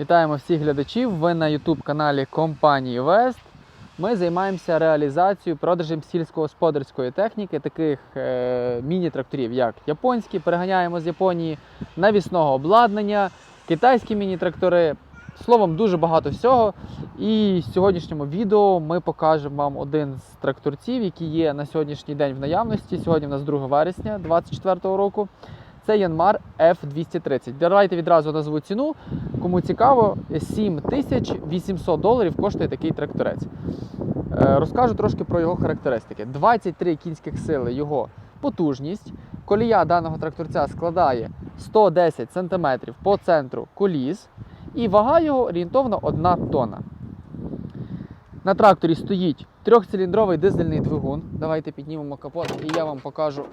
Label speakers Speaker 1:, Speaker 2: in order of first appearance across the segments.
Speaker 1: Вітаємо всіх глядачів. Ви на YouTube каналі компанії Вест. Ми займаємося реалізацією продажем сільськогосподарської техніки, таких е, міні-тракторів, як японські, переганяємо з Японії, навісного обладнання, китайські міні-трактори. Словом, дуже багато всього. І в сьогоднішньому відео ми покажемо вам один з тракторців, які є на сьогоднішній день в наявності. Сьогодні в нас 2 вересня 2024 року. Це Янмар F230. Давайте відразу назву ціну. Кому цікаво, 7800 доларів коштує такий тракторець. Е, Розкажу трошки про його характеристики. 23 кінських сили його потужність. Колія даного тракторця складає 110 см по центру коліс. І вага його орієнтовно 1 тонна. На тракторі стоїть трьохциліндровий дизельний двигун. Давайте піднімемо капот і я вам покажу,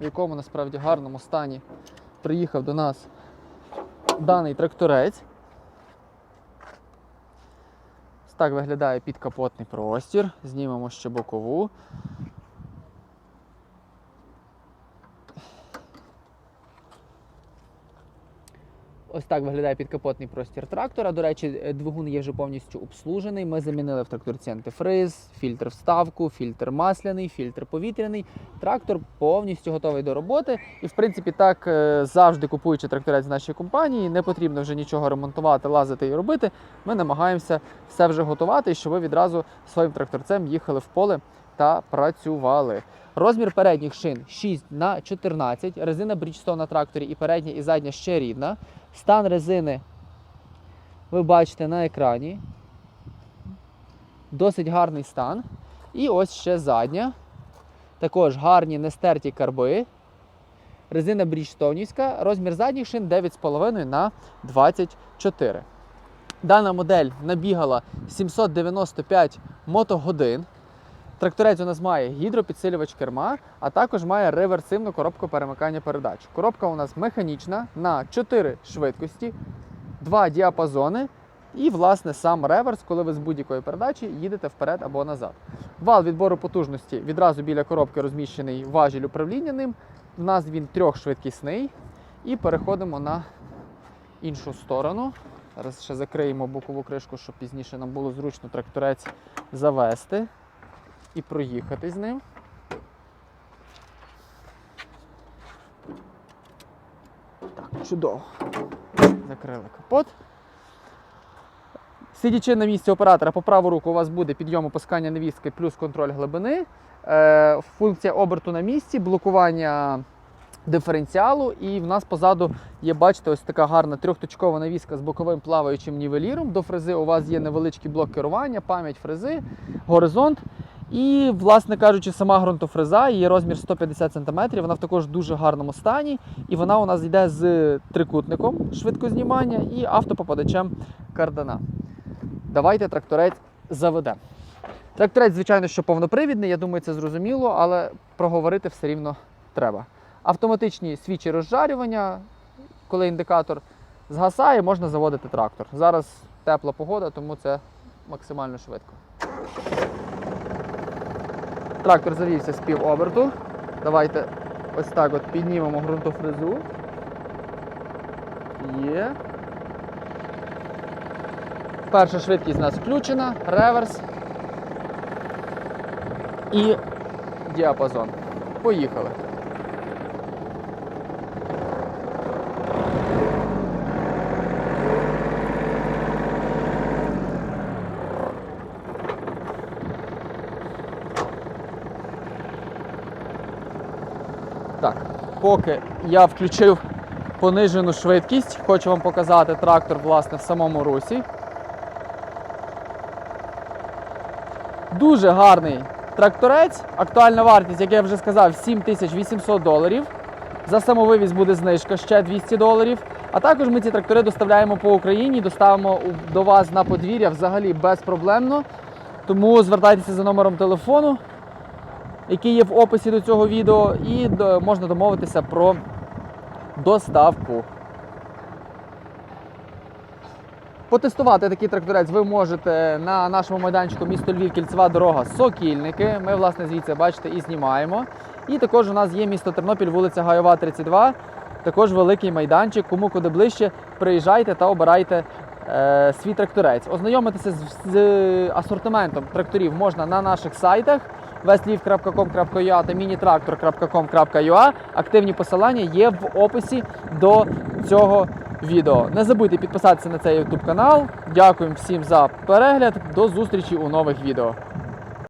Speaker 1: в якому насправді гарному стані приїхав до нас даний тракторець. Так виглядає підкапотний простір. Знімемо ще бокову. Ось так виглядає підкапотний простір трактора. До речі, е, двигун є вже повністю обслужений. Ми замінили в тракторці антифриз, фільтр вставку, фільтр масляний, фільтр повітряний. Трактор повністю готовий до роботи. І, в принципі, так е, завжди купуючи тракторець з нашої компанії, не потрібно вже нічого ремонтувати, лазити і робити. Ми намагаємося все вже готувати, щоб ви відразу своїм тракторцем їхали в поле та працювали. Розмір передніх шин 6 на 14 резина Bridgestone на тракторі і передня, і задня ще рідна. Стан резини ви бачите на екрані. Досить гарний стан. І ось ще задня. Також гарні нестерті карби. Резина Бріджтонівська. Розмір задніх шин 9,5 на 24. Дана модель набігала 795 мотогодин. Тракторець у нас має гідропідсилювач керма, а також має реверсивну коробку перемикання передач. Коробка у нас механічна на 4 швидкості, 2 діапазони і, власне, сам реверс, коли ви з будь-якої передачі їдете вперед або назад. Вал відбору потужності відразу біля коробки розміщений важіль управління ним. У нас він трьохшвидкісний. І переходимо на іншу сторону. Зараз ще закриємо бокову кришку, щоб пізніше нам було зручно тракторець завести і проїхати з ним. Так, чудово. Закрили капот. Сидячи на місці оператора, по праву руку у вас буде підйом опускання навіски плюс контроль глибини, е, функція оберту на місці, блокування диференціалу. І в нас позаду є, бачите, ось така гарна трьохточкова навіска з боковим плаваючим нівеліром. До фрези у вас є невеличкий блок керування, пам'ять фрези, горизонт. І, власне кажучи, сама ґрунтофреза, її розмір 150 см, вона в також дуже гарному стані. І вона у нас йде з трикутником швидкознімання і автопопадачем кардана. Давайте тракторець заведемо. Тракторець, звичайно, що повнопривідний, я думаю, це зрозуміло, але проговорити все рівно треба. Автоматичні свічі розжарювання, коли індикатор згасає, можна заводити трактор. Зараз тепла погода, тому це максимально швидко. Трактор завівся з пів оберту. Давайте ось так от піднімемо ґрунтофрезу. Є. Перша швидкість у нас включена, реверс і діапазон. Поїхали. Так, поки я включив понижену швидкість, хочу вам показати трактор власне в самому русі. Дуже гарний тракторець. Актуальна вартість, як я вже сказав, 7800 доларів. За самовивіз буде знижка ще 200 доларів. А також ми ці трактори доставляємо по Україні, доставимо до вас на подвір'я взагалі безпроблемно. Тому звертайтеся за номером телефону, який є в описі до цього відео, і можна домовитися про доставку. Потестувати такий тракторець ви можете на нашому майданчику місто Львів, кільцева дорога Сокільники. Ми, власне, звідси бачите і знімаємо. І також у нас є місто Тернопіль, вулиця Гайова, 32. Також великий майданчик. Кому куди ближче, приїжджайте та обирайте е, свій тракторець. Ознайомитися з, з асортиментом тракторів можна на наших сайтах westleaf.com.ua та minitractor.com.ua. Активні посилання є в описі до цього відео. Не забудьте підписатися на цей YouTube канал. Дякую всім за перегляд. До зустрічі у нових відео.